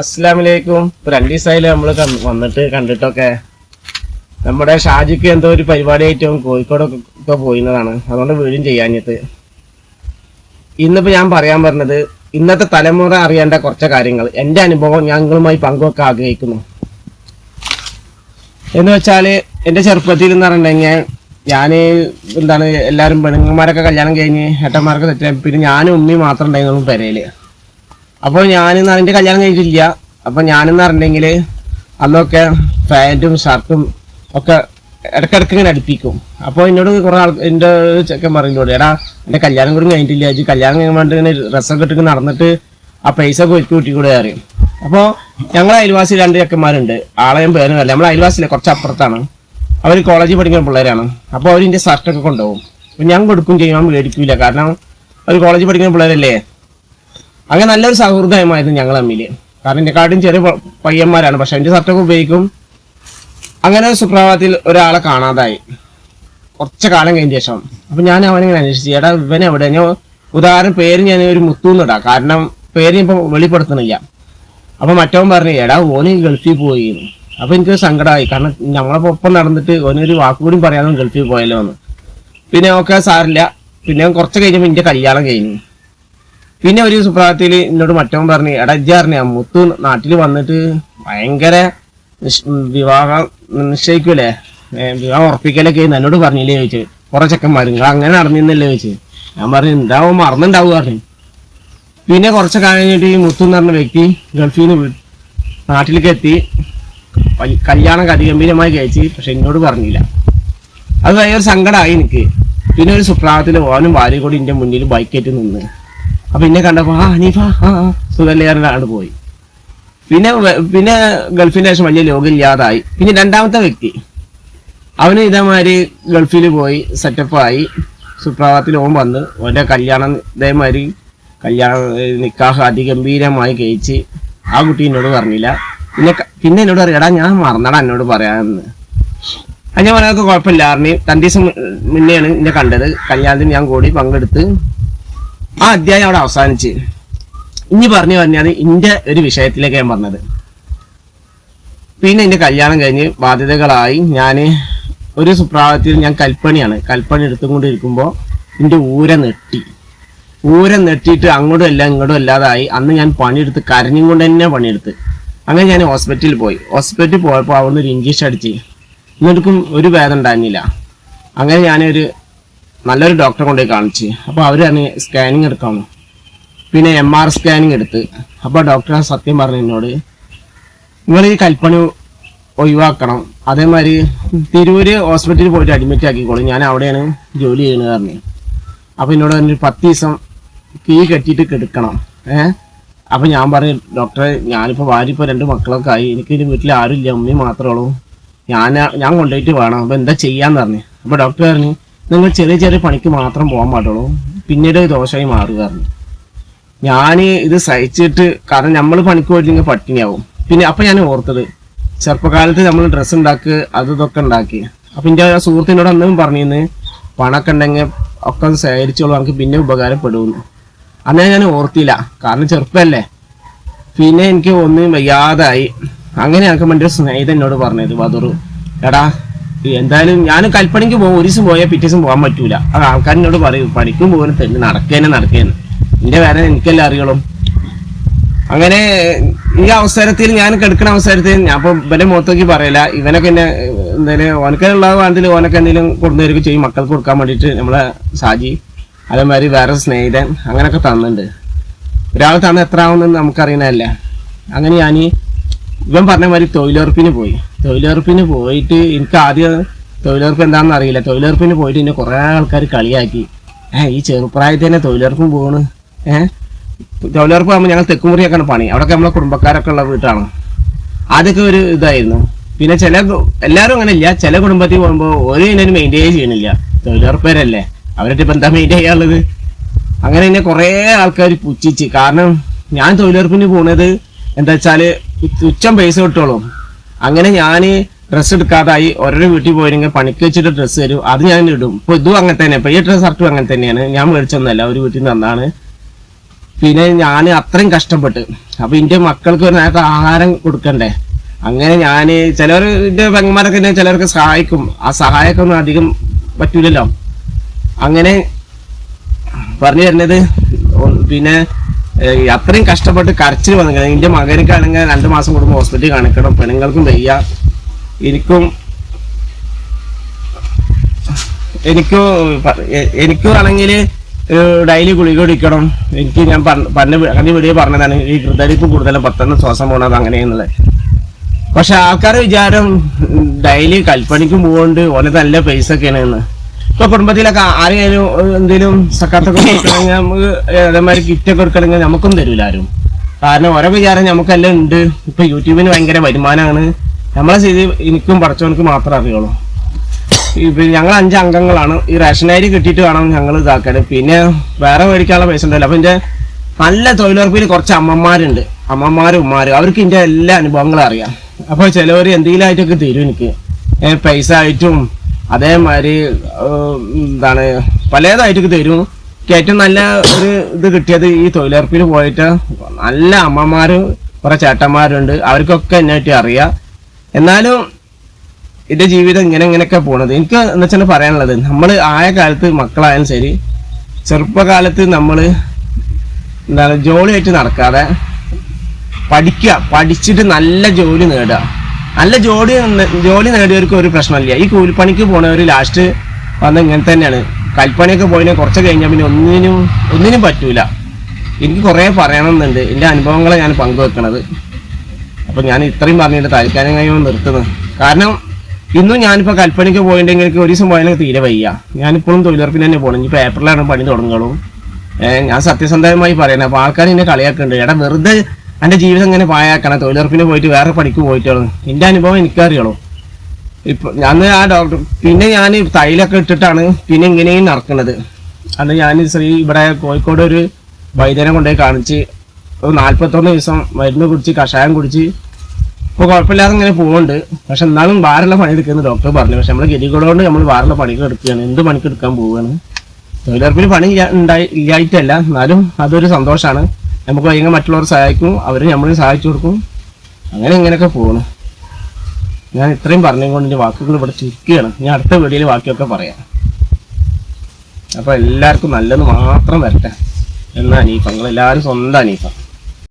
അസ്സലാമലൈക്കും ഇപ്പൊ രണ്ടു ദിവസമായാലും നമ്മൾ വന്നിട്ട് കണ്ടിട്ടൊക്കെ. നമ്മുടെ ഷാജിക്ക് എന്തോ ഒരു പരിപാടി ആയിട്ടും കോഴിക്കോടൊക്കെ പോയിരുന്നതാണ്. അതുകൊണ്ട് വീടും ചെയ്യാഞ്ഞിട്ട്. ഇന്നിപ്പോ ഞാൻ പറയാൻ പറഞ്ഞത് ഇന്നത്തെ തലമുറ അറിയേണ്ട കുറച്ച് കാര്യങ്ങൾ. എന്റെ അനുഭവം ഞങ്ങളുമായി പങ്കുവെക്കാൻ ആഗ്രഹിക്കുന്നു. എന്ന് വെച്ചാൽ എന്റെ ചെറുപ്പത്തിൽ എന്ന് പറഞ്ഞിട്ടുണ്ടെങ്കിൽ ഞാൻ എന്താണ് എല്ലാവരും പെണ്ണുങ്ങന്മാരൊക്കെ കല്യാണം കഴിഞ്ഞ് ഏട്ടന്മാരൊക്കെ തെറ്റായി പിന്നെ ഞാനും ഉമ്മയും മാത്രം ഉണ്ടായിരുന്നു പെരയിൽ അപ്പോൾ ഞാനിന്ന് അതിന്റെ കല്യാണം കഴിഞ്ഞിട്ടില്ല. അപ്പോൾ ഞാനെന്ന് പറഞ്ഞിട്ടുണ്ടെങ്കിൽ അന്നൊക്കെ പാന്റും ഷർട്ടും ഒക്കെ ഇടയ്ക്കിടയ്ക്ക് ഇങ്ങനെ അടുപ്പിക്കും. അപ്പോൾ എന്നോട് കുറേ ആൾ എന്റെ ചെക്കൻ പറയുന്നോട് എടാ എന്റെ കല്യാണം കൂടി കഴിഞ്ഞിട്ടില്ല. അജി കല്യാണം കഴിഞ്ഞിട്ട് ഇങ്ങനെ ഡ്രസ്സൊക്കെ ഇട്ടിട്ട് നടന്നിട്ട് ആ പൈസ ഒക്കെ ഒരുക്കി കൂട്ടി കൂടെ അറിയും അപ്പോൾ ഞങ്ങൾ അയൽവാസി രണ്ട് ചെക്കന്മാരുണ്ട്. ആളെ ഞാൻ അല്ല നമ്മൾ അയൽവാസിയിലെ കുറച്ച് അപ്പുറത്താണ് അവർ കോളേജിൽ പഠിക്കുന്ന പിള്ളേരാണ്. അപ്പോൾ അവർ എന്റെ ഷർട്ടൊക്കെ കൊണ്ടുപോകും. അപ്പോൾ ഞാൻ കൊടുക്കും ചെയ്യും ഞാൻ മേടിക്കില്ല കാരണം അവർ കോളേജിൽ പഠിക്കുന്ന പിള്ളേരല്ലേ? അങ്ങനെ നല്ലൊരു സൗഹൃദമായിരുന്നു ഞങ്ങൾ തമ്മിൽ കാരണം എന്നെക്കാട്ടും ചെറിയ പയ്യന്മാരാണ്. പക്ഷെ എന്റെ ഷർട്ടൊക്കെ ഉപയോഗിക്കും. അങ്ങനെ ഒരു സുപ്രഭാതത്തിൽ ഒരാളെ കാണാതായി. കുറച്ച് കാലം കഴിഞ്ഞ ശേഷം. അപ്പൊ ഞാൻ അവനിങ്ങനെ അന്വേഷിച്ചു. ചേട്ടാ ഇവൻ എവിടെ? ഞാൻ ഉദാഹരണം പേര് ഞാൻ ഒരു മുത്തൂന്നിടാം. കാരണം പേര് ഇപ്പൊ വെളിപ്പെടുത്തണില്ല അപ്പൊ മറ്റവൻ പറഞ്ഞു എടാ ഓന് ഗൾഫിൽ പോയി. അപ്പം എനിക്ക് സങ്കടമായി. കാരണം ഞങ്ങളപ്പോ ഒപ്പം നടന്നിട്ട് ഓനൊരു വാക്കുകൂടി പറയാതെ ഗൾഫിൽ പോയല്ലോ എന്ന്. പിന്നെ ഓക്കെ സാറില്ല. പിന്നെ കുറച്ച് കഴിഞ്ഞപ്പോൾ എന്റെ കല്യാണം കഴിഞ്ഞു. പിന്നെ ഒരു സുപ്രഭാതത്തിൽ എന്നോട് മറ്റവൻ പറഞ്ഞു എടാ ഇജ്ജ് അറിഞ്ഞ മുത്തു നാട്ടിൽ വന്നിട്ട് ഭയങ്കര വിവാഹം നിശ്ചയിക്കൂലേ? വിവാഹം ഉറപ്പിക്കലൊക്കെ. എന്നോട് പറഞ്ഞില്ലേ ചോദിച്ചു കുറെ ചെക്കന്മാർ നിങ്ങൾ അങ്ങനെ നടന്നിരുന്നല്ലേ ചോദിച്ചു ഞാൻ പറഞ്ഞു എന്താവും മറന്നുണ്ടാവും പറഞ്ഞു. പിന്നെ കുറച്ച് കഴിഞ്ഞിട്ട് ഈ മുത്തു എന്ന് പറഞ്ഞ വ്യക്തി ഗൾഫിൽ നിന്ന് നാട്ടിലേക്ക് എത്തി. കല്യാണം അതിഗംഭീരമായി കഴിച്ച് പക്ഷെ എന്നോട് പറഞ്ഞില്ല. അത് വലിയൊരു സങ്കടമായി എനിക്ക്. പിന്നെ ഒരു സുപ്രഭാതത്തിൽ ഓനും ഭാര്യ കൂടി എന്റെ മുന്നിൽ ബൈക്കേറ്റ് നിന്ന്. അപ്പൊ എന്നെ കണ്ടപ്പോ ആ ഹനീഫ ആ ആ, സുഖല്ലേ പറഞ്ഞാണ് പോയി. പിന്നെ പിന്നെ ഗൾഫിന്റെ ശേഷം വലിയ ലോകം ഇല്ലാതായി. പിന്നെ രണ്ടാമത്തെ വ്യക്തി അവന് ഇതേമാതിരി ഗൾഫിൽ പോയി സെറ്റപ്പായി സുപ്രഭാതത്തിൽ ഓൻ വന്ന് ഓന്റെ കല്യാണം ഇതേമാതിരി കല്യാണം നിക്കാഹ് അതിഗംഭീരമായി കഴിച്ച് ആ കുട്ടി എന്നോട് പറഞ്ഞില്ല. പിന്നെ പിന്നെ എന്നോട് പറയാം ഞാൻ മറന്നടാ എന്നോട് പറയാമെന്ന് അത് ഞാൻ പറയാനൊക്കെ കുഴപ്പമില്ല അറിഞ്ഞ് രണ്ടു ദിവസം മുന്നെയാണ് എന്നെ കണ്ടത്. കല്യാണത്തിന് ഞാൻ കൂടി പങ്കെടുത്ത് ആ അധ്യായം അവിടെ അവസാനിച്ച്. ഇനി പറഞ്ഞു പറഞ്ഞാണ് ഇന്റെ ഒരു വിഷയത്തിലേക്ക് ഞാൻ പറഞ്ഞത്. പിന്നെ എന്റെ കല്യാണം കഴിഞ്ഞ് ബാധ്യതകളായി ഞാൻ ഒരു സുപ്രാവത്തിൽ ഞാൻ കൽപ്പണിയാണ്. കൽപ്പണി എടുത്തുകൊണ്ടിരിക്കുമ്പോൾ എന്റെ ഊര നെട്ടി. ഊര നെട്ടിയിട്ട് അങ്ങോട്ടും അല്ല ഇങ്ങോട്ടും അല്ലാതായി അന്ന് ഞാൻ പണിയെടുത്ത് കരഞ്ഞും കൊണ്ട് തന്നെ പണിയെടുത്ത്. അങ്ങനെ ഞാൻ ഹോസ്പിറ്റലിൽ പോയി. ഹോസ്പിറ്റലിൽ പോയപ്പോൾ അവിടുന്ന് ഒരു ഇഞ്ചക്ഷൻ അടിച്ച്. എന്നിട്ടും ഒരു ഭേദം ഉണ്ടായിരുന്നില്ല. അങ്ങനെ ഞാനൊരു നല്ലൊരു ഡോക്ടറെ കൊണ്ടുപോയി കാണിച്ച്. അപ്പോൾ അവർ തന്നെ സ്കാനിങ് എടുക്കാമെന്ന് പിന്നെ എം ആർ സ്കാനിങ് എടുത്ത്. അപ്പോൾ ഡോക്ടർ സത്യം പറഞ്ഞു എന്നോട് നിങ്ങൾ ഈ കൽപ്പണി ഒഴിവാക്കണം. അതേമാതിരി തിരൂര് ഹോസ്പിറ്റലിൽ പോയിട്ട് അഡ്മിറ്റ് ആക്കിക്കോളും. ഞാൻ അവിടെയാണ് ജോലി ചെയ്യുന്നത് പറഞ്ഞു. അപ്പോൾ എന്നോട് പറഞ്ഞൊരു പത്ത് ദിവസം കീ കെട്ടിയിട്ട് കിടക്കണം. ഏഹ് അപ്പോൾ ഞാൻ പറഞ്ഞു ഡോക്ടറെ ഞാനിപ്പോൾ ഭാര്യ ഇപ്പൊ രണ്ട് മക്കളൊക്കെ ആയി. എനിക്ക് ഇതിന്റെ വീട്ടിൽ ആരുമില്ല ഉമ്മയും മാത്രമേ ഉള്ളൂ. ഞാൻ ഞാൻ കൊണ്ടുപോയിട്ട് വേണം. അപ്പോൾ എന്താ ചെയ്യാന്ന് പറഞ്ഞു. അപ്പോൾ ഡോക്ടർ പറഞ്ഞു നിങ്ങൾ ചെറിയ ചെറിയ പണിക്ക് മാത്രം പോകാൻ പാടുള്ളൂ. പിന്നീട് ദോഷമായി മാറുക ഞാൻ ഇത് സഹിച്ചിട്ട് കാരണം നമ്മൾ പണിക്ക് പോയില്ലെങ്കിൽ പട്ടിണിയാവും. പിന്നെ അപ്പം ഞാൻ ഓർത്തത് ചെറുപ്പകാലത്ത് നമ്മൾ ഡ്രസ്സ് ഉണ്ടാക്കുക അത് ഇതൊക്കെ ഉണ്ടാക്കി. അപ്പം എന്റെ ആ സുഹൃത്തിനോട് അന്നും പറഞ്ഞിരുന്ന് പണമൊക്കെ ഉണ്ടെങ്കിൽ ഒക്കെ ശേഖരിച്ചോളൂ നമുക്ക് പിന്നെ ഉപകാരപ്പെടുന്നു അന്നേ ഞാൻ ഓർത്തില്ല കാരണം ചെറുപ്പമല്ലേ പിന്നെ എനിക്ക് ഒന്നും വയ്യാതായി. അങ്ങനെ എനിക്ക് എന്റെ സ്നേഹിതൻ എന്നോട് പറഞ്ഞത് ബദറു എടാ എന്തായാലും ഞാൻ കൽപ്പണിക്ക് പോകും ഒരു ദിവസം പോയാൽ പിറ്റേ ദിവസം പോകാൻ പറ്റൂല. അത് ആൾക്കാരിനോട് പറയും പണിക്കും പോകുന്ന തന്നെ നടക്കേനെ നടക്കേനെ. എന്റെ വേദന എനിക്കല്ലേ അറിയണം അങ്ങനെ ഈ അവസരത്തിൽ ഞാൻ കിടക്കുന്ന അവസരത്തിൽ ഞാൻ ഇപ്പൊ ഇവന്റെ മുഖത്തേക്ക് പറയില്ല ഇവനൊക്കെ എന്നെ എന്തായാലും ഓനക്കുള്ള വേണ്ടതിൽ ഓനൊക്കെ എന്തെങ്കിലും കൊണ്ടുവരിക ചെയ്യും. മക്കൾക്ക് കൊടുക്കാൻ വേണ്ടിയിട്ട് നമ്മളെ സാജി അതേമാതിരി വേറെ സ്നേഹിതൻ അങ്ങനെയൊക്കെ തന്നിട്ടുണ്ട്. ഒരാൾ തന്ന എത്ര ആവുന്നെന്ന് നമുക്കറിയണല്ല അങ്ങനെ ഞാൻ ഇവൻ പറഞ്ഞ മാതിരി തൊഴിലുറപ്പിന് പോയി. തൊഴിലുറപ്പിന് പോയിട്ട് എനിക്ക് ആദ്യം തൊഴിലുറപ്പ് എന്താണെന്ന് അറിയില്ല. തൊഴിലുറപ്പിന് പോയിട്ട് എന്നെ കുറേ ആൾക്കാർ കളിയാക്കി. ഏഹ് ഈ ചെറുപ്രായത്തിൽ തന്നെ തൊഴിലുറപ്പും പോകണ് ഏഹ് തൊഴിലുറപ്പ് ആകുമ്പോൾ ഞങ്ങൾ തെക്കുമുറിയൊക്കെയാണ് പണി. അവിടെയൊക്കെ നമ്മളെ കുടുംബക്കാരൊക്കെ ഉള്ള വീട്ടാണ്. അതൊക്കെ ഒരു ഇതായിരുന്നു. പിന്നെ ചില എല്ലാവരും അങ്ങനെ ഇല്ല. ചില കുടുംബത്തിൽ പോകുമ്പോൾ ഒരു ഇതിനും മെയിന്റെയിൻ ചെയ്യണില്ല. തൊഴിലുറപ്പേരല്ലേ. അവരുടെ ഇപ്പം എന്താ മെയിന്റെയിൻ ചെയ്യാനുള്ളത്? അങ്ങനെ എന്നെ കുറേ ആൾക്കാർ പുച്ഛിച്ച്. കാരണം ഞാൻ തൊഴിലുറപ്പിന് പോണത് എന്താ വെച്ചാൽ ഉച്ചം പൈസ കിട്ടുള്ളൂ. അങ്ങനെ ഞാൻ ഡ്രസ്സ് എടുക്കാതായി ഓരോ വീട്ടിൽ പോയിരുന്നെങ്കിൽ പണിക്ക് വെച്ചിട്ട് ഡ്രസ്സ് തരും. അത് ഞാൻ ഇടും. ഇപ്പൊ ഇതും അങ്ങനെ തന്നെ. ഇപ്പൊ ഈ ഡ്രസ്സ് ഷർട്ടും അങ്ങനെ തന്നെയാണ്. ഞാൻ മേടിച്ചൊന്നല്ല ഒരു വീട്ടിൽ നിന്ന് തന്നാണ് പിന്നെ ഞാൻ അത്രയും കഷ്ടപ്പെട്ട്. അപ്പൊ എന്റെ മക്കൾക്ക് ഒരു നേരത്തെ ആഹാരം കൊടുക്കണ്ടേ? അങ്ങനെ ഞാൻ ചിലവർ എന്റെ പെങ്ങന്മാരൊക്കെ ഞാൻ ചിലർക്ക് സഹായിക്കും. ആ സഹായമൊക്കെ ഒന്നും അധികം പറ്റൂലല്ലോ. അങ്ങനെ പറഞ്ഞു തരുന്നത്. പിന്നെ അത്രയും കഷ്ടപ്പെട്ട് കരച്ചിൽ വന്നു എന്റെ മകനക്കാണെങ്കിൽ രണ്ടു മാസം കൂടുമ്പോൾ ഹോസ്പിറ്റലിൽ കാണിക്കണം. പെണ്ണുങ്ങൾക്കും വയ്യ. എനിക്കും എനിക്കും എനിക്കും ആണെങ്കിൽ ഡെയിലി ഗുളിക കുടിക്കണം. എനിക്ക് ഞാൻ പറഞ്ഞ അങ്ങനെ വീഡിയോ പറഞ്ഞതാണ് ഈ ഹൃദയപ്പ് കൂടുതലും പെട്ടെന്ന് ശ്വാസം പോകണത് അങ്ങനെയെന്നുള്ളത് പക്ഷെ ആൾക്കാരുടെ വിചാരം ഡെയിലി കൽപ്പണിക്കും പോകുന്നുണ്ട് ഓനെ നല്ല പൈസ ഒക്കെയാണ് എന്ന്. കുടുംബത്തിലൊക്കെ ആരെങ്കിലും എന്തെങ്കിലും സക്കാത്തൊക്കെ കൊടുക്കണമെങ്കിൽ നമുക്ക് അതേമാതിരി കിറ്റൊക്കെ കൊടുക്കണമെങ്കിൽ നമുക്കും തരൂല ആരും. കാരണം ഓരോ വിചാരം നമുക്കെല്ലാം ഉണ്ട്. ഇപ്പൊ യൂട്യൂബിന് ഭയങ്കര വരുമാനമാണ്. നമ്മളെ സ്ഥിതി എനിക്കും പഠിച്ചവനക്ക് മാത്രമേ അറിയുള്ളൂ. ഇപ്പൊ ഞങ്ങൾ അഞ്ച് അംഗങ്ങളാണ്. ഈ റേഷൻ അരി കിട്ടിയിട്ട് വേണം ഞങ്ങൾ ഇതാക്കാൻ പിന്നെ വേറെ മേടിക്കാനുള്ള പൈസ ഉണ്ടല്ലോ. അപ്പൊ എന്റെ നല്ല തൊഴിലുറപ്പിൽ കുറച്ച് അമ്മമാരുണ്ട്. അമ്മമാരും ഉമ്മാരും. അവർക്ക് ഇതിന്റെ എല്ലാ അനുഭവങ്ങളും അറിയാം. അപ്പൊ ചിലവർ എന്തെങ്കിലും ആയിട്ടൊക്കെ തരും എനിക്ക്. പൈസ ആയിട്ടും അതേമാതിരി എന്താണ് പലതായിട്ട് തരും. ഏറ്റവും നല്ല ഒരു ഇത് കിട്ടിയത് ഈ തൊഴിലുറപ്പിൽ പോയിട്ട് നല്ല അമ്മമാരും കുറെ ചേട്ടന്മാരുണ്ട്. അവർക്കൊക്കെ എന്നെ പറ്റി അറിയാം. എന്നാലും എന്റെ ജീവിതം ഇങ്ങനെ ഇങ്ങനെയൊക്കെ പോണത്. എനിക്ക് എന്ന് വെച്ചാൽ പറയാനുള്ളത് നമ്മൾ ആയ കാലത്ത് മക്കളായാലും ശരി ചെറുപ്പകാലത്ത് നമ്മൾ എന്താണ് ജോലിയായിട്ട് നടക്കാതെ പഠിക്കുക പഠിച്ചിട്ട് നല്ല ജോലി നേടുക. നല്ല ജോലി ജോലി നേടിയവർക്ക് ഒരു പ്രശ്നമില്ല. ഈ കൂലിപ്പണിക്ക് പോണവർ ലാസ്റ്റ് വന്ന ഇങ്ങനെ തന്നെയാണ്. കൽപ്പണിയൊക്കെ പോയിനെ കുറച്ച് കഴിഞ്ഞാൽ പിന്നെ ഒന്നിനും ഒന്നിനും പറ്റൂല. എനിക്ക് കുറേ പറയണമെന്നുണ്ട് എന്റെ അനുഭവങ്ങളെ ഞാൻ പങ്കുവെക്കണത്. അപ്പൊ ഞാൻ ഇത്രയും പറഞ്ഞിട്ട് താൽക്കാലികമായി നിർത്തുന്നത് കാരണം ഇന്നും ഞാനിപ്പോ കൽപ്പണിക്ക് പോയിട്ടുണ്ടെങ്കിൽ എനിക്ക് ഒരു ദിവസം പോയാലും തീരെ വയ്യ. ഞാനിപ്പോഴും തൊഴിലുറപ്പിന് തന്നെ പോകണം ഇനി പേപ്പറിലാണ് പണി തുടങ്ങുകയുള്ളൂ ഞാൻ സത്യസന്ധമായി പറയുന്നത് അപ്പൊ ആൾക്കാർ എന്നെ കളിയാക്കുന്നുണ്ട് എടാ വെറുതെ എന്റെ ജീവിതം ഇങ്ങനെ പായാക്കണേ തൊഴിലുറപ്പിന് പോയിട്ട് വേറെ പണിക്ക് പോയിട്ടുള്ളൂ എന്റെ അനുഭവം എനിക്കറിയുള്ളൂ ഇപ്പൊ ഞാൻ ആ ഡോക്ടർ പിന്നെ ഞാൻ തൈലൊക്കെ ഇട്ടിട്ടാണ് പിന്നെ ഇങ്ങനെയും നടക്കുന്നത് അന്ന് ഞാൻ ശ്രീ ഇവിടെ കോഴിക്കോട് ഒരു വൈദ്യനെ കൊണ്ടുപോയി കാണിച്ച് ഒരു നാല്പത്തൊന്ന് ദിവസം മരുന്ന് കുടിച്ച് കഷായം കുടിച്ച് ഇപ്പൊ കുഴപ്പമില്ലാതെ ഇങ്ങനെ പോകുന്നുണ്ട് പക്ഷെ എന്നാലും വാറുള്ള പണി എടുക്കുന്നു ഡോക്ടർ പറഞ്ഞു. പക്ഷെ നമ്മൾ ഗതികളോണ്ട് നമ്മൾ വാറുള്ള പണികൾ എടുക്കുകയാണ്. എന്ത് പണിക്ക് എടുക്കാൻ പോവുകയാണ്? തൊഴിലുറപ്പിൽ പണി ഉണ്ടായി ഇല്ലായിട്ടല്ല. എന്നാലും അതൊരു സന്തോഷമാണ് നമുക്ക് വൈകുന്നേരം മറ്റുള്ളവർ സഹായിക്കും അവർ നമ്മളെ സഹായിച്ചു കൊടുക്കും. അങ്ങനെ ഇങ്ങനെയൊക്കെ പോകണം ഞാൻ ഇത്രയും പറഞ്ഞുകൊണ്ട് എന്റെ വാക്കുകൾ ഇവിടെ ചുരുക്കുകയാണ് ഞാൻ അടുത്ത വീഡിയോയിൽ ബാക്കിയൊക്കെ പറയാം. അപ്പോൾ എല്ലാവർക്കും നല്ലത് മാത്രം വരട്ടെ. എന്നാ അനീഫ നിങ്ങളെല്ലാവരും സ്വന്തം അനീഫ.